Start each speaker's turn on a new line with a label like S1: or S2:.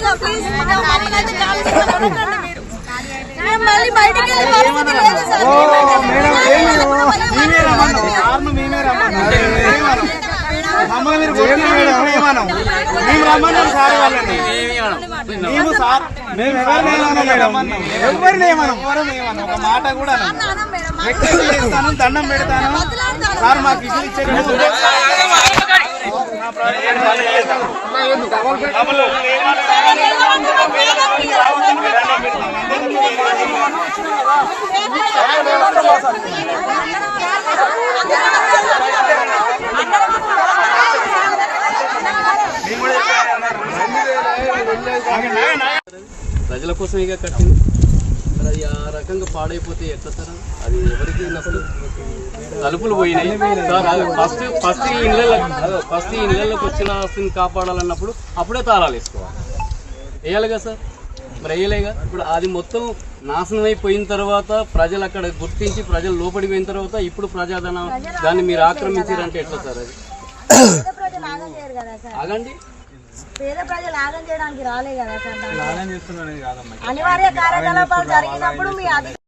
S1: ఇక ప్లీజ్ మమ్మల్ని అడగండి మీరు. మేము మళ్ళీ బయటికి వెళ్ళే పరిస్థితి లేదు సార్.
S2: మమ్మల్ని మీరు మేము రమ్మన్నాం సార్ వాళ్ళని. మేము సార్ మేము ఎవరిని ఒక మాట కూడా చేస్తాను దండం పెడతాను. సార్ మాకు ఇల్లు ఇచ్చేటప్పుడు
S3: ప్రజల కోసం ఇక కట్టింది. మరి అది ఆ రకంగా పాడైపోతే ఎట్లా సార్? అది ఎవరికి నష్టం? తలుపులు పోయినాయి. సార్ అది ఫస్ట్ ఫస్ట్ ఈ ఇళ్ళ ఫస్ట్ ఈ ఇళ్ళకి వచ్చిన ఆస్తిని కాపాడాలన్నప్పుడు అప్పుడే తాళాలు వేసుకోవాలి. వేయాలి కదా సార్? మరి వేయలేగా? ఇప్పుడు అది మొత్తం నాశనం అయిపోయిన తర్వాత ప్రజలు అక్కడ గుర్తించి ప్రజలు లోపలికి పోయిన తర్వాత ఇప్పుడు ప్రజాధన దాన్ని మీరు ఆక్రమించారంటే ఎట్లా సార్ అది? ఆగండి.
S2: పేదలకు పట్టాలి. పేదలకు